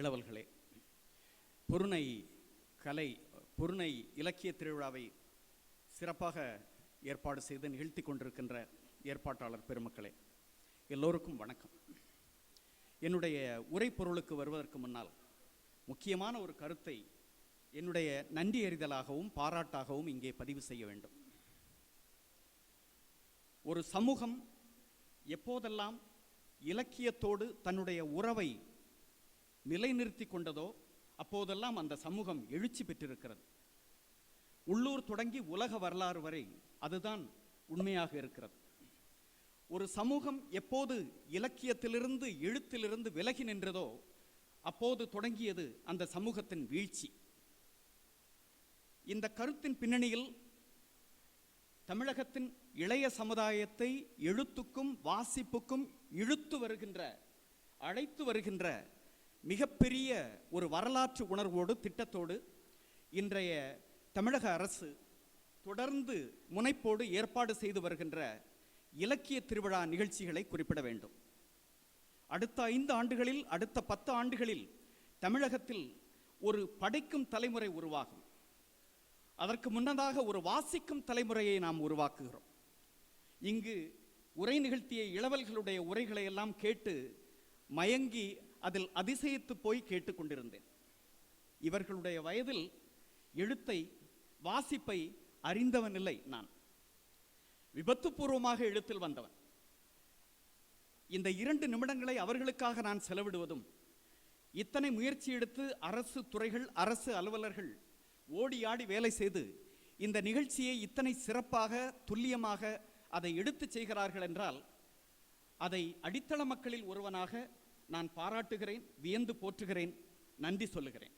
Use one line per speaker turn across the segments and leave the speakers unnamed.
இளவல்களே பொருணை கலை பொருணை இலக்கிய திருவிழாவை சிறப்பாக ஏற்பாடு செய்து நிகழ்த்தி கொண்டிருக்கின்ற ஏற்பாட்டாளர் பெருமக்களே எல்லோருக்கும் வணக்கம் என்னுடைய உரை பொருளுக்கு வருவதற்கு முன்னால் முக்கியமான ஒரு கருத்தை என்னுடைய நன்றி எறிதலாகவும் பாராட்டாகவும் இங்கே பதிவு செய்ய வேண்டும் ஒரு சமூகம் எப்போதெல்லாம் இலக்கியத்தோடு தன்னுடைய உறவை நிலைநிறுத்தி கொண்டதோ அப்போதெல்லாம் அந்த சமூகம் எழுச்சி பெற்றிருக்கிறது உள்ளூர் தொடங்கி உலக வரலாறு வரை அதுதான் உண்மையாக இருக்கிறது ஒரு சமூகம் எப்போது இலக்கியத்திலிருந்து எழுத்திலிருந்து விலகி நின்றதோ அப்போது தொடங்கியது அந்த சமூகத்தின் வீழ்ச்சி இந்த கருத்தின் பின்னணியில் தமிழகத்தின் இளைய சமுதாயத்தை எழுத்துக்கும் வாசிப்புக்கும் இழுத்து வருகின்ற அழைத்து வருகின்ற மிகப்பெரிய ஒரு வரலாற்று உணர்வோடு திட்டத்தோடு இன்றைய தமிழக அரசு தொடர்ந்து முனைப்போடு ஏற்பாடு செய்து வருகின்ற இலக்கிய திருவிழா நிகழ்ச்சிகளை குறிப்பிட வேண்டும் அடுத்த ஐந்து ஆண்டுகளில் அடுத்த பத்து ஆண்டுகளில் தமிழகத்தில் ஒரு படைக்கும் தலைமுறை உருவாகும் அதற்கு முன்னதாக ஒரு வாசிக்கும் தலைமுறையை நாம் உருவாக்குகிறோம் இங்கு உரை நிகழ்த்திய இளவல்களுடைய உரைகளை எல்லாம் கேட்டு மயங்கி அதில் அதிசயித்து போய் கேட்டுக்கொண்டிருந்தேன் இவர்களுடைய வயதில் எழுத்தை வாசிப்பை அறிந்தவன் இல்லை நான் விபத்துப்பூர்வமாக எழுத்தில் வந்தவன் இந்த இரண்டு நிமிடங்களை அவர்களுக்காக நான் செலவிடுவதும் இத்தனை முயற்சி எடுத்து அரசு துறைகள் அரசு அலுவலர்கள் ஓடி ஆடி வேலை செய்து இந்த நிகழ்ச்சியை இத்தனை சிறப்பாக துல்லியமாக அதை எடுத்து செய்கிறார்கள் என்றால் அதை அடித்தள மக்களில் ஒருவனாக நான் பாராட்டுகிறேன் வியந்து போற்றுகிறேன் நன்றி சொல்லுகிறேன்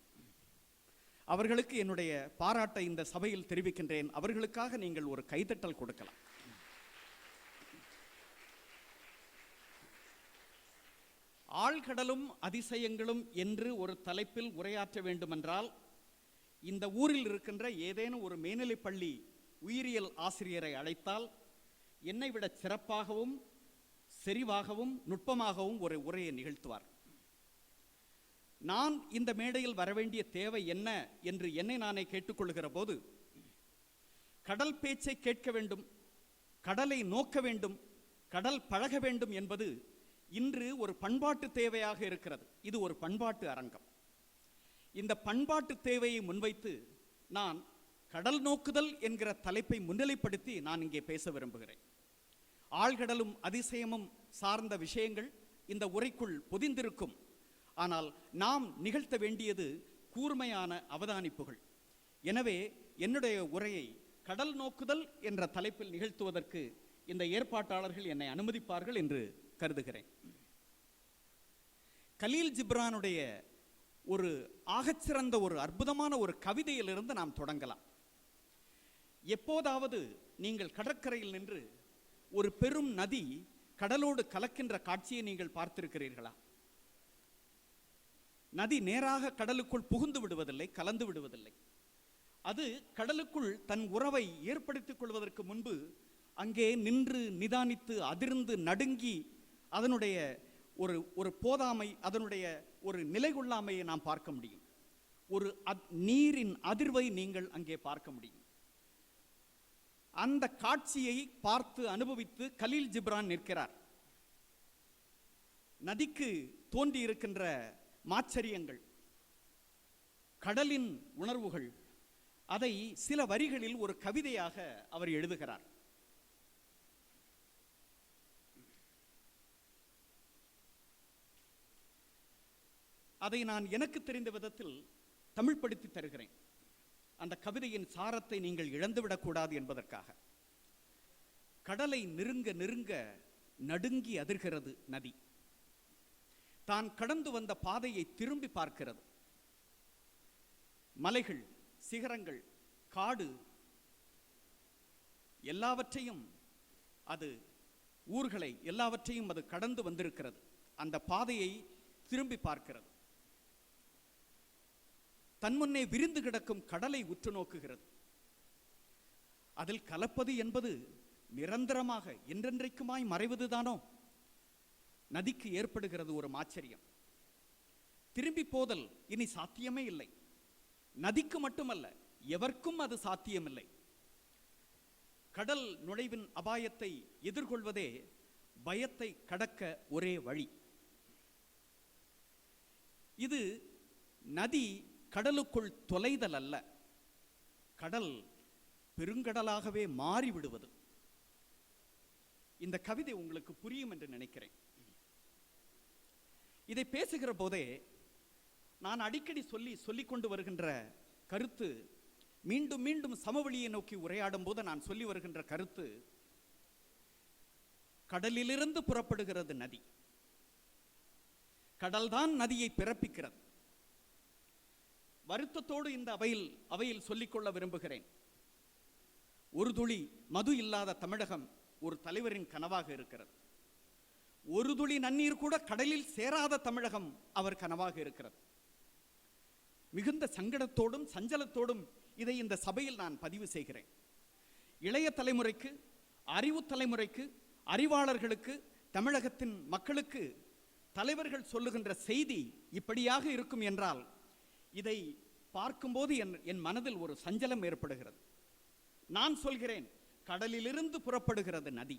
அவர்களுக்கு என்னுடைய பாராட்டை இந்த சபையில் தெரிவிக்கின்றேன் அவர்களுக்காக நீங்கள் ஒரு கைதட்டல் கொடுக்கலாம் ஆழ்கடலும் அதிசயங்களும் என்று ஒரு தலைப்பில் உரையாற்ற வேண்டுமென்றால் இந்த ஊரில் இருக்கின்ற ஏதேனும் ஒரு மேல்நிலைப்பள்ளி உயிரியல் ஆசிரியரை அழைத்தால் என்னை விட சிறப்பாகவும் செறிவாகவும் நுட்பமாகவும் ஒரு உரையை நிகழ்த்துவார் நான் இந்த மேடையில் வரவேண்டிய தேவை என்ன என்று என்னை நானே கேட்டுக்கொள்கிற போது கடல் பேச்சை கேட்க வேண்டும் கடலை நோக்க வேண்டும் கடல் பழக வேண்டும் என்பது இன்று ஒரு பண்பாட்டு தேவையாக இருக்கிறது இது ஒரு பண்பாட்டு அரங்கம் இந்த பண்பாட்டு தேவையை முன்வைத்து நான் கடல் நோக்குதல் என்கிற தலைப்பை முன்னிலைப்படுத்தி நான் இங்கே பேச விரும்புகிறேன் ஆழ்கடலும் அதிசயமும் சார்ந்த விஷயங்கள் இந்த உரைக்குள் பொதிந்திருக்கும் ஆனால் நாம் நிகழ்த்த வேண்டியது கூர்மையான அவதானிப்புகள் எனவே என்னுடைய உரையை கடல் நோக்குதல் என்ற தலைப்பில் நிகழ்த்துவதற்கு இந்த ஏற்பாட்டாளர்கள் என்னை அனுமதிப்பார்கள் என்று கருதுகிறேன் கலீல் ஜிப்ரானுடைய ஒரு ஆகச்சிறந்த ஒரு அற்புதமான ஒரு கவிதையிலிருந்து நாம் தொடங்கலாம் எப்போதாவது நீங்கள் கடற்கரையில் நின்று ஒரு பெரும் நதி கடலோடு கலக்கின்ற காட்சியை நீங்கள் பார்த்திருக்கிறீர்களா நதி நேராக கடலுக்குள் புகுந்து விடுவதில்லை கலந்து விடுவதில்லை அது கடலுக்குள் தன் உறவை ஏற்படுத்திக் கொள்வதற்கு முன்பு அங்கே நின்று நிதானித்து அதிர்ந்து நடுங்கி அதனுடைய ஒரு ஒரு போதாமை அதனுடைய ஒரு நிலை கொள்ளாமையை நாம் பார்க்க முடியும் ஒரு நீரின் அதிர்வை நீங்கள் அங்கே பார்க்க முடியும் அந்த காட்சியை பார்த்து அனுபவித்து கலீல் ஜிப்ரான் நிற்கிறார் நதிக்கு தோன்றி இருக்கின்ற மாச்சரியங்கள் கடலின் உணர்வுகள் அதை சில வரிகளில் ஒரு கவிதையாக அவர் எழுதுகிறார் அதை நான் எனக்கு தெரிந்த விதத்தில் தமிழ்படுத்தி தருகிறேன் அந்த கவிதையின் சாரத்தை நீங்கள் இழந்துவிடக்கூடாது என்பதற்காக கடலை நெருங்க நெருங்க நடுங்கி அதிர்கிறது நதி தான் கடந்து வந்த பாதையை திரும்பி பார்க்கிறது மலைகள் சிகரங்கள் காடு எல்லாவற்றையும் அது ஊர்களை எல்லாவற்றையும் அது கடந்து வந்திருக்கிறது அந்த பாதையை திரும்பி பார்க்கிறது தன்முன்னே விரிந்து கிடக்கும் கடலை உற்று நோக்குகிறது அதில் கலப்பது என்பது நிரந்தரமாக என்றென்றைக்குமாய் மறைவதுதானோ நதிக்கு ஏற்படுகிறது ஒரு ஆச்சரியம் திரும்பி போதல் இனி சாத்தியமே இல்லை நதிக்கு மட்டுமல்ல எவர்க்கும் அது சாத்தியமில்லை கடல் நுழைவின் அபாயத்தை எதிர்கொள்வதே பயத்தை கடக்க ஒரே வழி இது நதி கடலுக்குள் தொலைதல் அல்ல கடல் பெருங்கடலாகவே மாறிவிடுவது இந்த கவிதை உங்களுக்கு புரியும் என்று நினைக்கிறேன் இதை பேசுகிற போதே நான் அடிக்கடி சொல்லி கொண்டு வருகின்ற கருத்து மீண்டும் மீண்டும் சமவெளியை நோக்கி உரையாடும் போது நான் சொல்லி வருகின்ற கருத்து கடலிலிருந்து புறப்படுகிறது நதி கடல்தான் நதியை பிறப்பிக்கிறது வருத்தத்தோடு இந்த அவையில் அவையில் சொல்லிக்கொள்ள விரும்புகிறேன் ஒரு துளி மது இல்லாத தமிழகம் ஒரு தலைவரின் கனவாக இருக்கிறது ஒரு துளி நன்னீர் கூட கடலில் சேராத தமிழகம் அவர் கனவாக இருக்கிறது மிகுந்த சங்கடத்தோடும் சஞ்சலத்தோடும் இதை இந்த சபையில் நான் பதிவு செய்கிறேன் இளைய தலைமுறைக்கு அறிவு தலைமுறைக்கு அறிவாளர்களுக்கு தமிழகத்தின் மக்களுக்கு தலைவர்கள் சொல்லுகின்ற செய்தி இப்படியாக இருக்கும் என்றால் இதை பார்க்கும்போது என் என் மனதில் ஒரு சஞ்சலம் ஏற்படுகிறது நான் சொல்கிறேன் கடலிலிருந்து புறப்படுகிறது நதி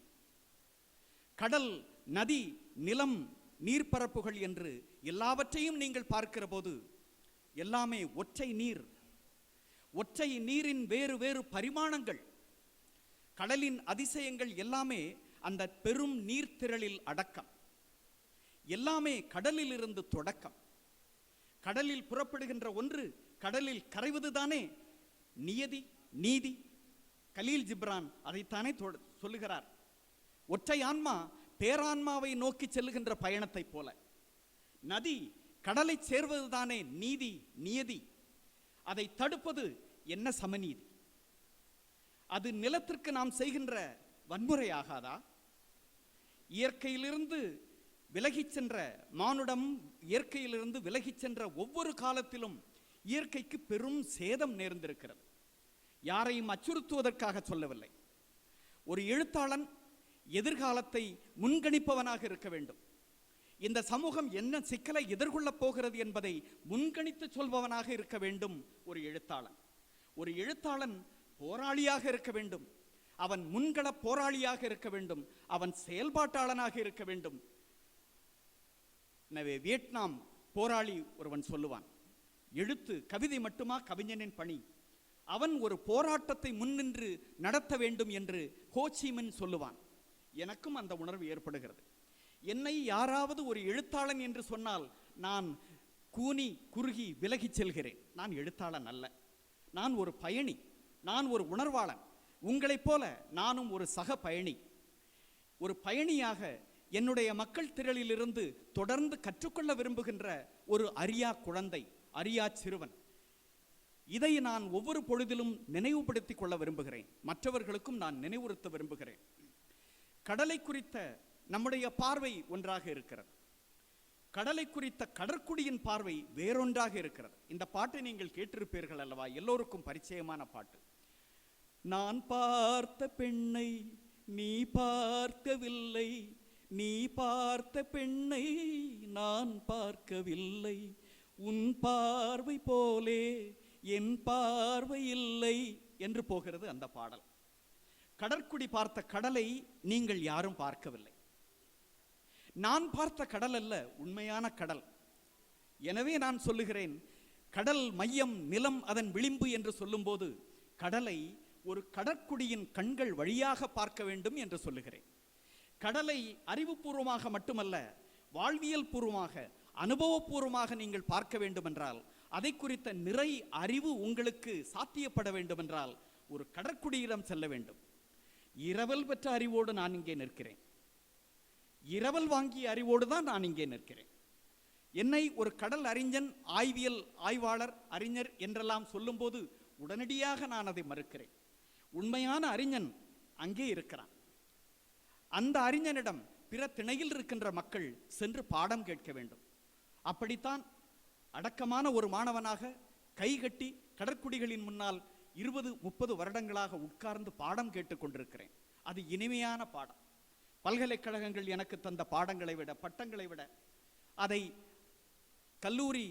கடல் நதி நிலம் நீர்ப்பரப்புகள் என்று எல்லாவற்றையும் நீங்கள் பார்க்கிற போது எல்லாமே ஒற்றை நீர் ஒற்றை நீரின் வேறு வேறு பரிமாணங்கள் கடலின் அதிசயங்கள் எல்லாமே அந்த பெரும் நீர்த்திரளில் அடக்கம் எல்லாமே கடலிலிருந்து தொடக்கம் கடலில் புறப்படுகின்ற ஒன்று கடலில் கரைவது தானே நியதி நீதி கலீல் ஜிப்ரான் அதைத்தானே சொல்லுகிறார் ஒற்றை ஆன்மா பேரான்மாவை நோக்கி செல்லுகின்ற பயணத்தை போல நதி கடலை சேர்வது தானே நீதி நியதி அதை தடுப்பது என்ன சமநீதி அது நிலத்திற்கு நாம் செய்கின்ற வன்முறையாகாதா இயற்கையிலிருந்து விலகிச் சென்ற மானுடம் இயற்கையிலிருந்து விலகிச் சென்ற ஒவ்வொரு காலத்திலும் இயற்கைக்கு பெரும் சேதம் நேர்ந்திருக்கிறது யாரையும் அச்சுறுத்துவதற்காக சொல்லவில்லை ஒரு எழுத்தாளன் எதிர்காலத்தை முன்கணிப்பவனாக இருக்க வேண்டும் இந்த சமூகம் என்ன சிக்கலை எதிர்கொள்ளப் போகிறது என்பதை முன்கணித்து சொல்பவனாக இருக்க வேண்டும் ஒரு எழுத்தாளன் ஒரு எழுத்தாளன் போராளியாக இருக்க வேண்டும் அவன் முன்கள போராளியாக இருக்க வேண்டும் அவன் செயல்பாட்டாளனாக இருக்க வேண்டும் எனவே வியட்நாம் போராளி ஒருவன் சொல்லுவான் எழுத்து கவிதை மட்டுமா கவிஞனின் பணி அவன் ஒரு போராட்டத்தை முன்னின்று நடத்த வேண்டும் என்று ஹோச்சிமின் சொல்லுவான் எனக்கும் அந்த உணர்வு ஏற்படுகிறது என்னை யாராவது ஒரு எழுத்தாளன் என்று சொன்னால் நான் கூனி குறுகி விலகிச் செல்கிறேன் நான் எழுத்தாளன் அல்ல நான் ஒரு பயணி நான் ஒரு உணர்வாளன் உங்களைப் போல நானும் ஒரு சக பயணி ஒரு பயணியாக என்னுடைய மக்கள் திரளிலிருந்து தொடர்ந்து கற்றுக்கொள்ள விரும்புகின்ற ஒரு அரியா குழந்தை அரியா சிறுவன் இதை நான் ஒவ்வொரு பொழுதிலும் நினைவுபடுத்திக் கொள்ள விரும்புகிறேன் மற்றவர்களுக்கும் நான் நினைவுறுத்த விரும்புகிறேன் கடலை குறித்த நம்முடைய பார்வை ஒன்றாக இருக்கிறது கடலை குறித்த கடற்குடியின் பார்வை வேறொன்றாக இருக்கிறது இந்த பாட்டை நீங்கள் கேட்டிருப்பீர்கள் அல்லவா எல்லோருக்கும் பரிச்சயமான பாட்டு நான் பார்த்த பெண்ணை நீ பார்க்கவில்லை நீ பார்த்த பெண்ணை நான் பார்க்கவில்லை உன் பார்வை போலே என் பார்வை இல்லை என்று போகிறது அந்த பாடல் கடற்குடி பார்த்த கடலை நீங்கள் யாரும் பார்க்கவில்லை நான் பார்த்த கடல் அல்ல உண்மையான கடல் எனவே நான் சொல்லுகிறேன் கடல் மையம் நிலம் அதன் விளிம்பு என்று சொல்லும்போது கடலை ஒரு கடற்குடியின் கண்கள் வழியாக பார்க்க வேண்டும் என்று சொல்லுகிறேன் கடலை அறிவுபூர்வமாக மட்டுமல்ல வாழ்வியல் பூர்வமாக அனுபவபூர்வமாக நீங்கள் பார்க்க வேண்டுமென்றால் அதை குறித்த நிறை அறிவு உங்களுக்கு சாத்தியப்பட வேண்டுமென்றால் ஒரு கடற்குடியிடம் செல்ல வேண்டும் இரவல் பெற்ற அறிவோடு நான் இங்கே நிற்கிறேன் இரவல் வாங்கிய அறிவோடு தான் நான் இங்கே நிற்கிறேன் என்னை ஒரு கடல் அறிஞன் ஆய்வியல் ஆய்வாளர் அறிஞர் என்றெல்லாம் சொல்லும்போது உடனடியாக நான் அதை மறுக்கிறேன் உண்மையான அறிஞன் அங்கே இருக்கிறான் அந்த அறிஞனிடம் பிற திணையில் இருக்கின்ற மக்கள் சென்று பாடம் கேட்க வேண்டும் அப்படித்தான் அடக்கமான ஒரு மாணவனாக கைகட்டி கடற்குடிகளின் முன்னால் இருபது முப்பது வருடங்களாக உட்கார்ந்து பாடம் கேட்டுக்கொண்டிருக்கிறேன் அது இனிமையான பாடம் பல்கலைக்கழகங்கள் எனக்கு தந்த பாடங்களை விட பட்டங்களை விட அதை கல்லூரி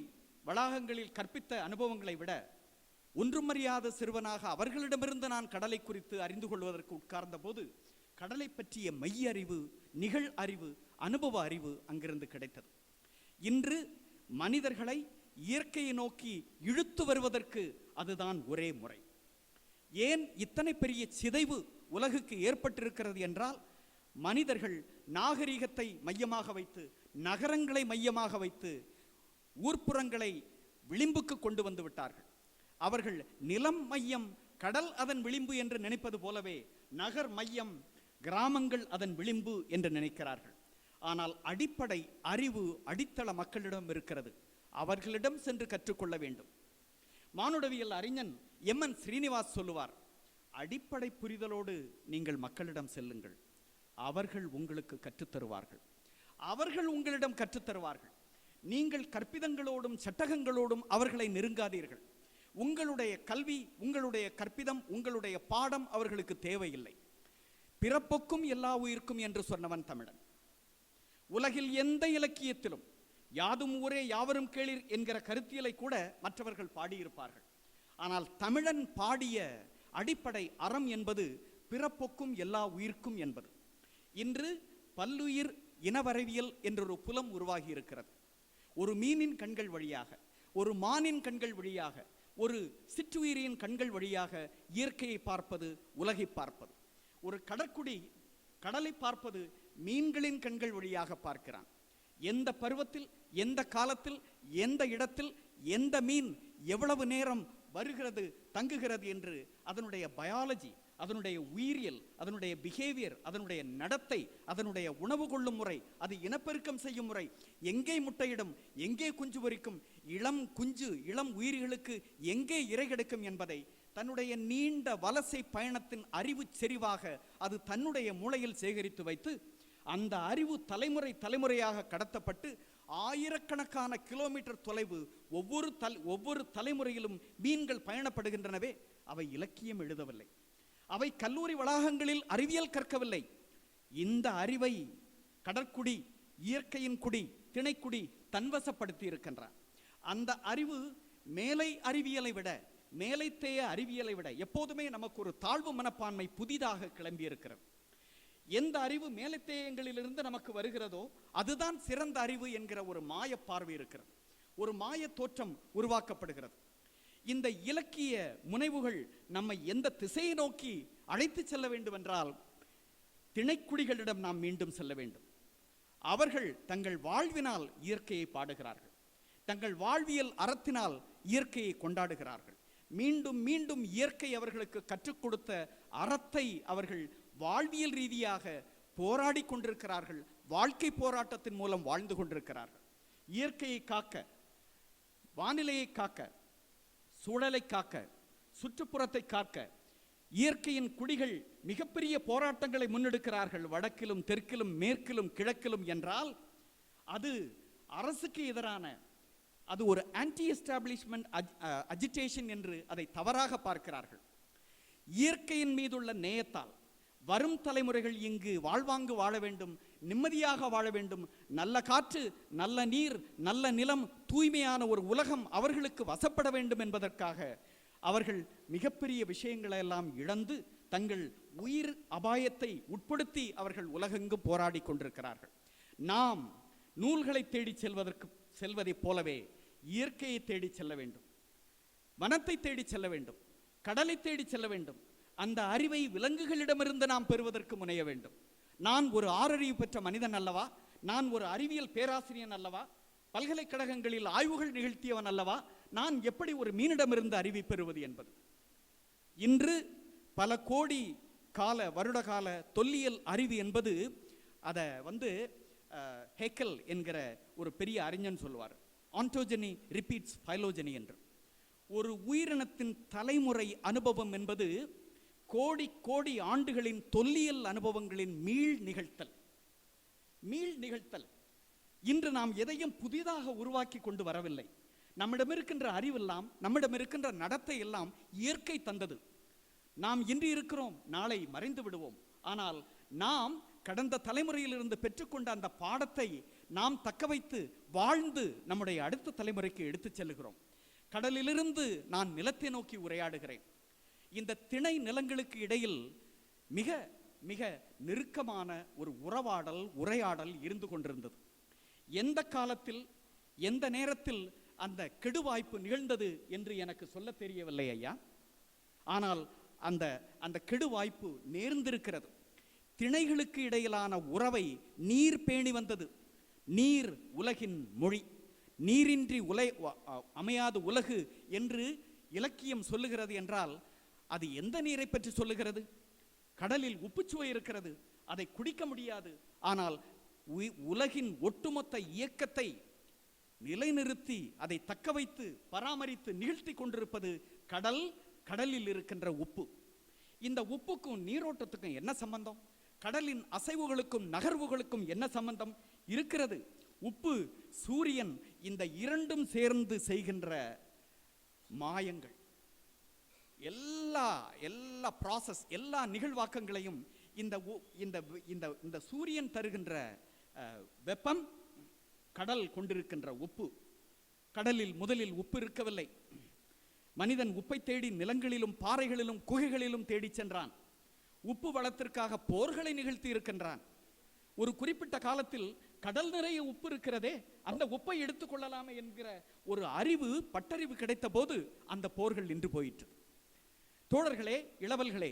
வளாகங்களில் கற்பித்த அனுபவங்களை விட ஒன்றுமறியாத சிறுவனாக அவர்களிடமிருந்து நான் கடலை குறித்து அறிந்து கொள்வதற்கு உட்கார்ந்த போது கடலை பற்றிய மெய் அறிவு நிகழ் அறிவு அனுபவ அறிவு அங்கிருந்து கிடைத்தது இன்று மனிதர்களை இயற்கையை நோக்கி இழுத்து வருவதற்கு அதுதான் ஒரே முறை ஏன் இத்தனை பெரிய சிதைவு உலகுக்கு ஏற்பட்டிருக்கிறது என்றால் மனிதர்கள் நாகரீகத்தை மையமாக வைத்து நகரங்களை மையமாக வைத்து ஊர்ப்புறங்களை விளிம்புக்கு கொண்டு வந்து விட்டார்கள் அவர்கள் நிலம் மையம் கடல் அதன் விளிம்பு என்று நினைப்பது போலவே நகர் மையம் கிராமங்கள் அதன் விளிம்பு என்று நினைக்கிறார்கள் ஆனால் அடிப்படை அறிவு அடித்தள மக்களிடம் இருக்கிறது அவர்களிடம் சென்று கற்றுக்கொள்ள வேண்டும் மானுடவியல் அறிஞன் எம் என் ஸ்ரீனிவாஸ் சொல்லுவார் அடிப்படை புரிதலோடு நீங்கள் மக்களிடம் செல்லுங்கள் அவர்கள் உங்களுக்கு கற்றுத்தருவார்கள் அவர்கள் உங்களிடம் கற்றுத்தருவார்கள் நீங்கள் கற்பிதங்களோடும் சட்டகங்களோடும் அவர்களை நெருங்காதீர்கள் உங்களுடைய கல்வி உங்களுடைய கற்பிதம் உங்களுடைய பாடம் அவர்களுக்கு தேவையில்லை பிறப்புக்கும் எல்லா உயிர்க்கும் என்று சொன்னவன் தமிழன் உலகில் எந்த இலக்கியத்திலும் யாதும் ஊரே யாவரும் கேளீர் என்கிற கருத்தியலை கூட மற்றவர்கள் பாடியிருப்பார்கள் ஆனால் தமிழன் பாடிய அடிப்படை அறம் என்பது பிறப்புக்கும் எல்லா உயிர்க்கும் என்பது இன்று பல்லுயிர் இனவரவியல் என்றொரு புலம் உருவாகி இருக்கிறது ஒரு மீனின் கண்கள் வழியாக ஒரு மானின் கண்கள் வழியாக ஒரு சிற்றுயிரியின் கண்கள் வழியாக இயற்கையை பார்ப்பது உலகை பார்ப்பது ஒரு கடற்குடி கடலை பார்ப்பது மீன்களின் கண்கள் வழியாக பார்க்கிறான் எந்த பருவத்தில் எந்த காலத்தில் எந்த இடத்தில் எந்த மீன் எவ்வளவு நேரம் வருகிறது தங்குகிறது என்று அதனுடைய பயாலஜி அதனுடைய உயிரியல் அதனுடைய பிஹேவியர் அதனுடைய நடத்தை அதனுடைய உணவு கொள்ளும் முறை அது இனப்பெருக்கம் செய்யும் முறை எங்கே முட்டையிடும் எங்கே குஞ்சு பொறிக்கும் இளம் குஞ்சு இளம் உயிர்களுக்கு எங்கே இறை கிடைக்கும் என்பதை தன்னுடைய நீண்ட வலசை பயணத்தின் அறிவு செறிவாக அது தன்னுடைய மூளையில் சேகரித்து வைத்து அந்த அறிவு தலைமுறை தலைமுறையாக கடத்தப்பட்டு ஆயிரக்கணக்கான கிலோமீட்டர் தொலைவு ஒவ்வொரு தல் ஒவ்வொரு தலைமுறையிலும் மீன்கள் பயணப்படுகின்றனவே அவை இலக்கியம் எழுதவில்லை அவை கல்லூரி வளாகங்களில் அறிவியல் கற்கவில்லை இந்த அறிவை கடற்குடி இயற்கையின் குடி திணைக்குடி தன்வசப்படுத்தி இருக்கின்றார் அந்த அறிவு மேலை அறிவியலை விட மேலைத்தேய அறிவியலை விட எப்போதுமே நமக்கு ஒரு தாழ்வு மனப்பான்மை புதிதாக கிளம்பி இருக்கிறது எந்த அறிவு மேலைத்தேயங்களிலிருந்து நமக்கு வருகிறதோ அதுதான் சிறந்த அறிவு என்கிற ஒரு மாய பார்வை இருக்கிறது ஒரு மாய தோற்றம் உருவாக்கப்படுகிறது இந்த இலக்கிய முனைவுகள் நம்மை எந்த திசையை நோக்கி அழைத்து செல்ல வேண்டும் என்றால் திணைக்குடிகளிடம் நாம் மீண்டும் செல்ல வேண்டும் அவர்கள் தங்கள் வாழ்வினால் இயற்கையை பாடுகிறார்கள் தங்கள் வாழ்வியல் அறத்தினால் இயற்கையை கொண்டாடுகிறார்கள் மீண்டும் மீண்டும் இயற்கை அவர்களுக்கு கற்றுக் கொடுத்த அறத்தை அவர்கள் வாழ்வியல் ரீதியாக போராடி கொண்டிருக்கிறார்கள் வாழ்க்கை போராட்டத்தின் மூலம் வாழ்ந்து கொண்டிருக்கிறார்கள் இயற்கையை காக்க வானிலையை காக்க சூழலை காக்க சுற்றுப்புறத்தை காக்க இயற்கையின் குடிகள் மிகப்பெரிய போராட்டங்களை முன்னெடுக்கிறார்கள் வடக்கிலும் தெற்கிலும் மேற்கிலும் கிழக்கிலும் என்றால் அது அரசுக்கு எதிரான அது ஒரு ஆன்டி எஸ்டாப்ளிஷ்மெண்ட் அஜிடேஷன் என்று அதை தவறாக பார்க்கிறார்கள் இயற்கையின் மீதுள்ள நேயத்தால் வரும் தலைமுறைகள் இங்கு வாழ்வாங்கு வாழ வேண்டும் நிம்மதியாக வாழ வேண்டும் நல்ல காற்று நல்ல நீர் நல்ல நிலம் தூய்மையான ஒரு உலகம் அவர்களுக்கு வசப்பட வேண்டும் என்பதற்காக அவர்கள் மிகப்பெரிய விஷயங்களை எல்லாம் இழந்து தங்கள் உயிர் அபாயத்தை உட்படுத்தி அவர்கள் உலகெங்கும் போராடி கொண்டிருக்கிறார்கள் நாம் நூல்களை தேடி செல்வதற்கு செல்வதைப் போலவே இயற்கையை தேடி செல்ல வேண்டும் வனத்தை தேடி செல்ல வேண்டும் கடலை தேடி செல்ல வேண்டும் அந்த அறிவை விலங்குகளிடமிருந்து நாம் பெறுவதற்கு முனைய வேண்டும் நான் ஒரு ஆறறிவு பெற்ற மனிதன் அல்லவா நான் ஒரு அறிவியல் பேராசிரியன் அல்லவா பல்கலைக்கழகங்களில் ஆய்வுகள் நிகழ்த்தியவன் அல்லவா நான் எப்படி ஒரு மீனிடமிருந்து அறிவை பெறுவது என்பது இன்று பல கோடி கால வருடகால தொல்லியல் அறிவு என்பது அதை வந்து ஹெக்கல் என்கிற ஒரு பெரிய அறிஞன் சொல்வார் ஆண்டோஜெனி ரிப்பீட்ஸ் பைலோஜெனி என்று ஒரு உயிரினத்தின் தலைமுறை அனுபவம் என்பது கோடி கோடி ஆண்டுகளின் தொல்லியல் அனுபவங்களின் மீள் நிகழ்த்தல் மீள் நிகழ்த்தல் இன்று நாம் எதையும் புதிதாக உருவாக்கி கொண்டு வரவில்லை நம்மிடம் இருக்கின்ற அறிவெல்லாம் நம்மிடம் இருக்கின்ற நடத்தை எல்லாம் இயற்கை தந்தது நாம் இன்று இருக்கிறோம் நாளை மறைந்து விடுவோம் ஆனால் நாம் கடந்த தலைமுறையிலிருந்து பெற்றுக்கொண்ட அந்த பாடத்தை நாம் தக்க வைத்து வாழ்ந்து நம்முடைய அடுத்த தலைமுறைக்கு எடுத்துச் செல்லுகிறோம் கடலிலிருந்து நான் நிலத்தை நோக்கி உரையாடுகிறேன் இந்த திணை நிலங்களுக்கு இடையில் மிக மிக நெருக்கமான ஒரு உறவாடல் உரையாடல் இருந்து கொண்டிருந்தது எந்த காலத்தில் எந்த நேரத்தில் அந்த கெடுவாய்ப்பு நிகழ்ந்தது என்று எனக்கு சொல்ல தெரியவில்லை ஐயா ஆனால் அந்த அந்த கெடுவாய்ப்பு நேர்ந்திருக்கிறது திணைகளுக்கு இடையிலான உறவை நீர் பேணி வந்தது நீர் உலகின் மொழி நீரின்றி உலை அமையாது உலகு என்று இலக்கியம் சொல்லுகிறது என்றால் அது எந்த நீரை பற்றி சொல்லுகிறது கடலில் உப்புச்சுவை இருக்கிறது அதை குடிக்க முடியாது ஆனால் உலகின் ஒட்டுமொத்த இயக்கத்தை நிலைநிறுத்தி அதை தக்க வைத்து பராமரித்து நிகழ்த்தி கொண்டிருப்பது கடல் கடலில் இருக்கின்ற உப்பு இந்த உப்புக்கும் நீரோட்டத்துக்கும் என்ன சம்பந்தம் கடலின் அசைவுகளுக்கும் நகர்வுகளுக்கும் என்ன சம்பந்தம் இருக்கிறது உப்பு சூரியன் இந்த இரண்டும் சேர்ந்து செய்கின்ற மாயங்கள் எல்லா எல்லா ப்ராசஸ் எல்லா நிகழ்வாக்கங்களையும் இந்த இந்த இந்த இந்த சூரியன் தருகின்ற வெப்பம் கடல் கொண்டிருக்கின்ற உப்பு கடலில் முதலில் உப்பு இருக்கவில்லை மனிதன் உப்பை தேடி நிலங்களிலும் பாறைகளிலும் குகைகளிலும் தேடிச் சென்றான் உப்பு வளத்திற்காக போர்களை நிகழ்த்தி இருக்கின்றான் ஒரு குறிப்பிட்ட காலத்தில் கடல் நிறைய உப்பு இருக்கிறதே அந்த உப்பை கொள்ளலாமே என்கிற ஒரு அறிவு பட்டறிவு கிடைத்த போது அந்த போர்கள் நின்று போயிற்று தோழர்களே இளவல்களே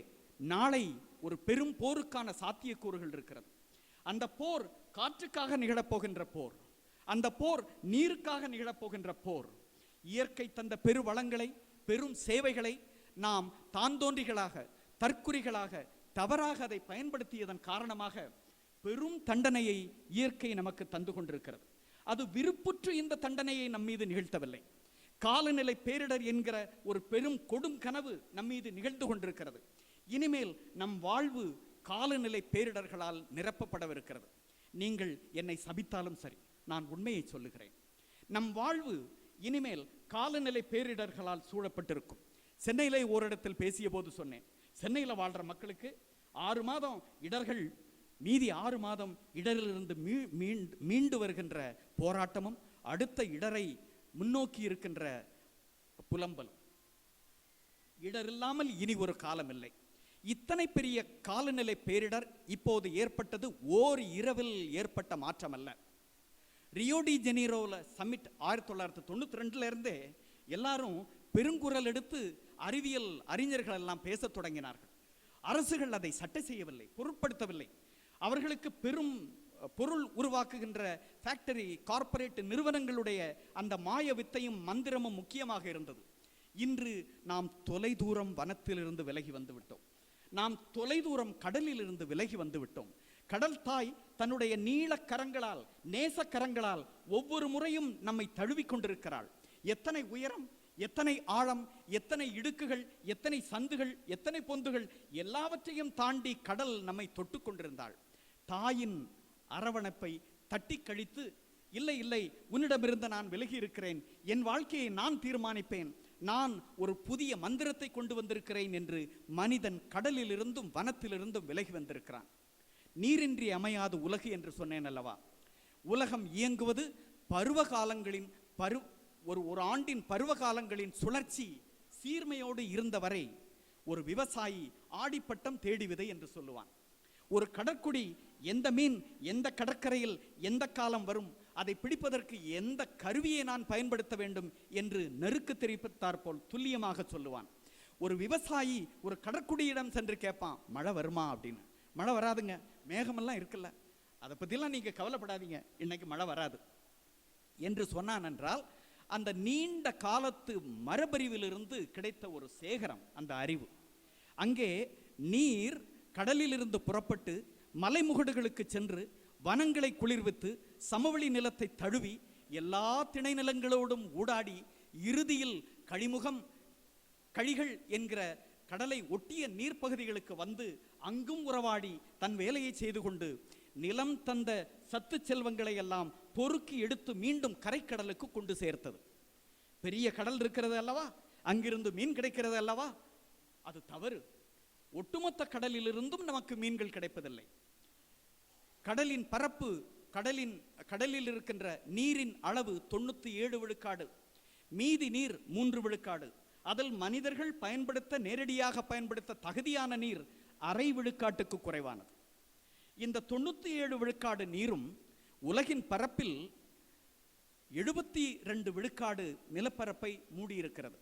நாளை ஒரு பெரும் போருக்கான சாத்தியக்கூறுகள் இருக்கிறது அந்த போர் காற்றுக்காக நிகழப்போகின்ற போர் அந்த போர் நீருக்காக நிகழப்போகின்ற போர் இயற்கை தந்த பெரு வளங்களை பெரும் சேவைகளை நாம் தாந்தோன்றிகளாக தற்குறிகளாக தவறாக அதை பயன்படுத்தியதன் காரணமாக பெரும் தண்டனையை இயற்கை நமக்கு தந்து கொண்டிருக்கிறது அது விருப்புற்று இந்த தண்டனையை நம் மீது நிகழ்த்தவில்லை காலநிலை பேரிடர் என்கிற ஒரு பெரும் கொடும் கனவு நம் மீது நிகழ்ந்து கொண்டிருக்கிறது இனிமேல் நம் வாழ்வு காலநிலை பேரிடர்களால் நிரப்பப்படவிருக்கிறது நீங்கள் என்னை சபித்தாலும் சரி நான் உண்மையை சொல்லுகிறேன் நம் வாழ்வு இனிமேல் காலநிலை பேரிடர்களால் சூழப்பட்டிருக்கும் சென்னையிலே ஓரிடத்தில் பேசிய போது சொன்னேன் சென்னையில் வாழ்கிற மக்களுக்கு ஆறு மாதம் இடர்கள் மீதி ஆறு மாதம் இடரிலிருந்து மீ மீண்டு மீண்டு வருகின்ற போராட்டமும் அடுத்த இடரை முன்னோக்கி இருக்கின்ற புலம்பல் இடரில்லாமல் இனி ஒரு காலம் இல்லை இத்தனை பெரிய காலநிலை பேரிடர் இப்போது ஏற்பட்டது ஓர் இரவில் ஏற்பட்ட மாற்றம் அல்ல ரியோடி ஜெனீரோவில் சம்மிட் ஆயிரத்தி தொள்ளாயிரத்தி தொண்ணூற்றி ரெண்டுலேருந்தே எல்லாரும் பெருங்குரல் எடுத்து அறிவியல் அறிஞர்கள் எல்லாம் பேசத் தொடங்கினார்கள் அரசுகள் அதை சட்டை செய்யவில்லை பொருட்படுத்தவில்லை அவர்களுக்கு பெரும் பொருள் உருவாக்குகின்ற ஃபேக்டரி கார்ப்பரேட் நிறுவனங்களுடைய அந்த மாய வித்தையும் மந்திரமும் முக்கியமாக இருந்தது இன்று நாம் தொலைதூரம் வனத்திலிருந்து விலகி வந்துவிட்டோம் நாம் தொலைதூரம் கடலிலிருந்து விலகி வந்துவிட்டோம் கடல் தாய் தன்னுடைய நீளக்கரங்களால் நேசக்கரங்களால் ஒவ்வொரு முறையும் நம்மை தழுவி கொண்டிருக்கிறாள் எத்தனை உயரம் எத்தனை ஆழம் எத்தனை இடுக்குகள் எத்தனை சந்துகள் எத்தனை பொந்துகள் எல்லாவற்றையும் தாண்டி கடல் நம்மை தொட்டு கொண்டிருந்தாள் தாயின் அரவணைப்பை தட்டி கழித்து இல்லை இல்லை உன்னிடமிருந்து நான் விலகி இருக்கிறேன் என் வாழ்க்கையை நான் தீர்மானிப்பேன் நான் ஒரு புதிய மந்திரத்தை கொண்டு வந்திருக்கிறேன் என்று மனிதன் கடலிலிருந்தும் வனத்திலிருந்தும் விலகி வந்திருக்கிறான் நீரின்றி அமையாது உலகு என்று சொன்னேன் அல்லவா உலகம் இயங்குவது பருவ காலங்களின் பரு ஒரு ஒரு ஆண்டின் பருவ காலங்களின் சுழற்சி சீர்மையோடு இருந்தவரை ஒரு விவசாயி ஆடிப்பட்டம் தேடிவிதை என்று சொல்லுவான் ஒரு கடற்குடி எந்த மீன் எந்த கடற்கரையில் எந்த காலம் வரும் அதை பிடிப்பதற்கு எந்த கருவியை நான் பயன்படுத்த வேண்டும் என்று நெருக்கு தெரிவித்தார் போல் துல்லியமாக சொல்லுவான் ஒரு விவசாயி ஒரு கடற்குடியிடம் சென்று கேட்பான் மழை வருமா அப்படின்னு மழை வராதுங்க மேகமெல்லாம் இருக்குல்ல அதை பற்றிலாம் நீங்கள் கவலைப்படாதீங்க இன்னைக்கு மழை வராது என்று சொன்னான் என்றால் அந்த நீண்ட காலத்து மரபறிவிலிருந்து கிடைத்த ஒரு சேகரம் அந்த அறிவு அங்கே நீர் கடலிலிருந்து புறப்பட்டு மலைமுகடுகளுக்கு சென்று வனங்களை குளிர்வித்து சமவெளி நிலத்தை தழுவி எல்லா திணை நிலங்களோடும் ஊடாடி இறுதியில் கழிமுகம் கழிகள் என்கிற கடலை ஒட்டிய நீர்ப்பகுதிகளுக்கு வந்து அங்கும் உறவாடி தன் வேலையை செய்து கொண்டு நிலம் தந்த சத்து செல்வங்களை எல்லாம் பொறுக்கி எடுத்து மீண்டும் கரைக்கடலுக்கு கொண்டு சேர்த்தது பெரிய கடல் இருக்கிறது அல்லவா அங்கிருந்து மீன் கிடைக்கிறது அல்லவா அது தவறு ஒட்டுமொத்த கடலிலிருந்தும் நமக்கு மீன்கள் கிடைப்பதில்லை கடலின் பரப்பு கடலின் கடலில் இருக்கின்ற நீரின் அளவு தொண்ணூத்தி ஏழு விழுக்காடு மீதி நீர் மூன்று விழுக்காடு அதில் மனிதர்கள் பயன்படுத்த நேரடியாக பயன்படுத்த தகுதியான நீர் அரை விழுக்காட்டுக்கு குறைவானது இந்த தொண்ணூத்தி ஏழு விழுக்காடு நீரும் உலகின் பரப்பில் எழுபத்தி ரெண்டு விழுக்காடு நிலப்பரப்பை மூடியிருக்கிறது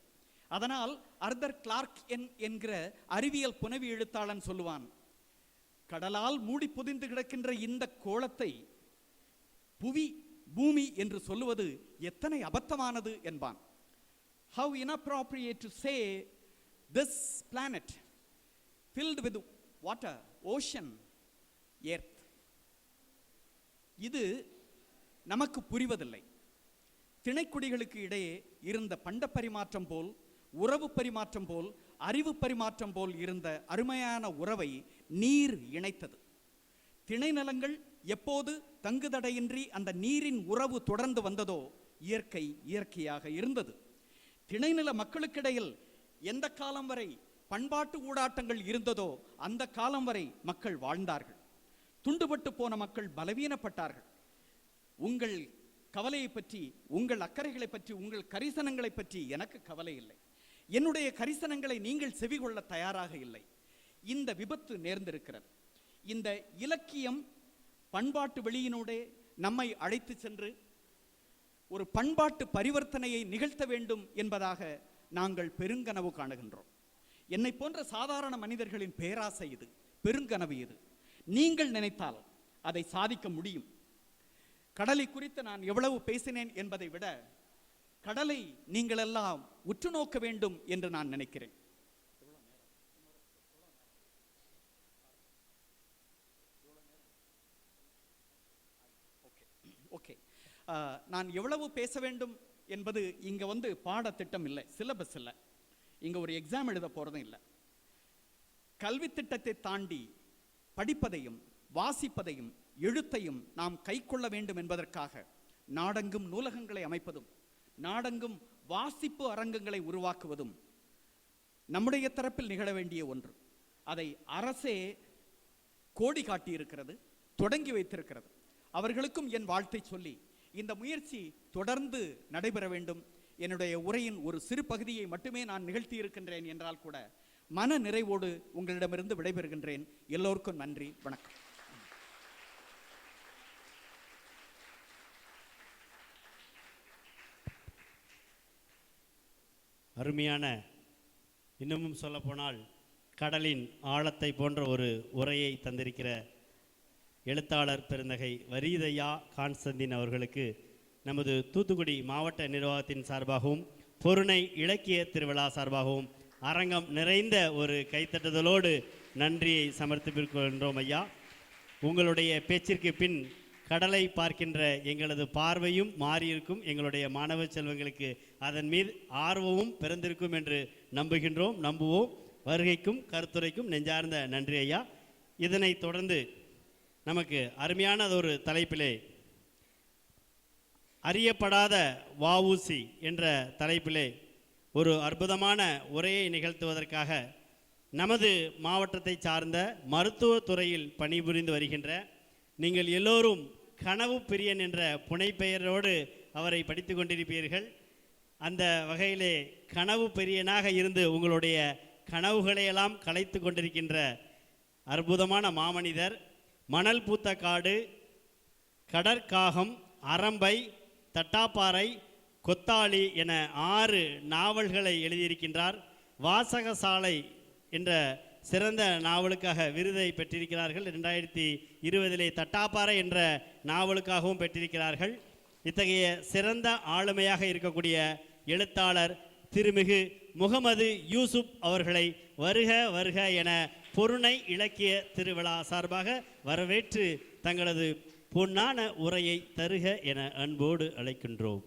அதனால் அர்தர் கிளார்க் என் என்கிற அறிவியல் புனவி எழுத்தாளன் சொல்லுவான் கடலால் மூடி புதிந்து கிடக்கின்ற இந்த கோலத்தை புவி பூமி என்று சொல்லுவது எத்தனை அபத்தமானது என்பான் how inappropriate to say this planet filled with water ocean earth இது நமக்கு புரிவதில்லை திணைக்குடிகளுக்கு இடையே இருந்த பண்ட பரிமாற்றம் போல் உறவு பரிமாற்றம் போல் அறிவு பரிமாற்றம் போல் இருந்த அருமையான உறவை நீர் இணைத்தது நலங்கள் எப்போது தங்குதடையின்றி அந்த நீரின் உறவு தொடர்ந்து வந்ததோ இயற்கை இயற்கையாக இருந்தது திணைநில மக்களுக்கிடையில் எந்த காலம் வரை பண்பாட்டு ஊடாட்டங்கள் இருந்ததோ அந்த காலம் வரை மக்கள் வாழ்ந்தார்கள் துண்டுபட்டு போன மக்கள் பலவீனப்பட்டார்கள் உங்கள் கவலையை பற்றி உங்கள் அக்கறைகளை பற்றி உங்கள் கரிசனங்களை பற்றி எனக்கு கவலை இல்லை என்னுடைய கரிசனங்களை நீங்கள் செவி கொள்ள தயாராக இல்லை இந்த விபத்து நேர்ந்திருக்கிறது இந்த இலக்கியம் பண்பாட்டு வெளியினோடே நம்மை அழைத்து சென்று ஒரு பண்பாட்டு பரிவர்த்தனையை நிகழ்த்த வேண்டும் என்பதாக நாங்கள் பெருங்கனவு காணுகின்றோம் என்னை போன்ற சாதாரண மனிதர்களின் பேராசை இது பெருங்கனவு இது நீங்கள் நினைத்தால் அதை சாதிக்க முடியும் கடலை குறித்து நான் எவ்வளவு பேசினேன் என்பதை விட கடலை நீங்கள் எல்லாம் உற்று நோக்க வேண்டும் என்று நான் நினைக்கிறேன் நான் எவ்வளவு பேச வேண்டும் என்பது இங்கே வந்து பாடத்திட்டம் இல்லை சிலபஸ் இல்லை இங்கே ஒரு எக்ஸாம் எழுத போகிறதும் இல்லை கல்வி திட்டத்தை தாண்டி படிப்பதையும் வாசிப்பதையும் எழுத்தையும் நாம் கை கொள்ள வேண்டும் என்பதற்காக நாடெங்கும் நூலகங்களை அமைப்பதும் நாடெங்கும் வாசிப்பு அரங்கங்களை உருவாக்குவதும் நம்முடைய தரப்பில் நிகழ வேண்டிய ஒன்று அதை அரசே கோடி காட்டியிருக்கிறது தொடங்கி வைத்திருக்கிறது அவர்களுக்கும் என் வாழ்த்தை சொல்லி இந்த முயற்சி தொடர்ந்து நடைபெற வேண்டும் என்னுடைய உரையின் ஒரு சிறு பகுதியை மட்டுமே நான் நிகழ்த்தி இருக்கின்றேன் என்றால் கூட மன நிறைவோடு உங்களிடமிருந்து விடைபெறுகின்றேன் எல்லோருக்கும் நன்றி வணக்கம் அருமையான இன்னமும் சொல்லப்போனால் கடலின் ஆழத்தை போன்ற ஒரு உரையை தந்திருக்கிற எழுத்தாளர் பெருந்தகை வரிதையா கான்சந்தின் அவர்களுக்கு நமது தூத்துக்குடி மாவட்ட நிர்வாகத்தின் சார்பாகவும் பொருணை இலக்கிய திருவிழா சார்பாகவும் அரங்கம் நிறைந்த ஒரு கைத்தட்டுதலோடு நன்றியை சமர்ப்பிக்கின்றோம் ஐயா உங்களுடைய பேச்சிற்கு பின் கடலை பார்க்கின்ற எங்களது பார்வையும் மாறியிருக்கும் எங்களுடைய மாணவ செல்வங்களுக்கு அதன் மீது ஆர்வமும் பிறந்திருக்கும் என்று நம்புகின்றோம் நம்புவோம் வருகைக்கும் கருத்துரைக்கும் நெஞ்சார்ந்த நன்றி ஐயா இதனை தொடர்ந்து நமக்கு அருமையான ஒரு தலைப்பிலே அறியப்படாத வாவூசி என்ற தலைப்பிலே ஒரு அற்புதமான உரையை நிகழ்த்துவதற்காக நமது மாவட்டத்தை சார்ந்த மருத்துவத்துறையில் பணிபுரிந்து வருகின்ற நீங்கள் எல்லோரும் கனவு பிரியன் என்ற புனைப்பெயரோடு அவரை படித்து கொண்டிருப்பீர்கள் அந்த வகையிலே கனவு பெரியனாக இருந்து உங்களுடைய கனவுகளையெல்லாம் கலைத்து கொண்டிருக்கின்ற அற்புதமான மாமனிதர் மணல் பூத்த காடு கடற்காகம் அரம்பை தட்டாப்பாறை கொத்தாளி என ஆறு நாவல்களை எழுதியிருக்கின்றார் வாசகசாலை என்ற சிறந்த நாவலுக்காக விருதை பெற்றிருக்கிறார்கள் ரெண்டாயிரத்தி இருபதிலே தட்டாப்பாறை என்ற நாவலுக்காகவும் பெற்றிருக்கிறார்கள் இத்தகைய சிறந்த ஆளுமையாக இருக்கக்கூடிய எழுத்தாளர் திருமிகு முகமது யூசுப் அவர்களை வருக வருக என பொருணை இலக்கிய திருவிழா சார்பாக வரவேற்று தங்களது பொன்னான உரையை தருக என அன்போடு அழைக்கின்றோம்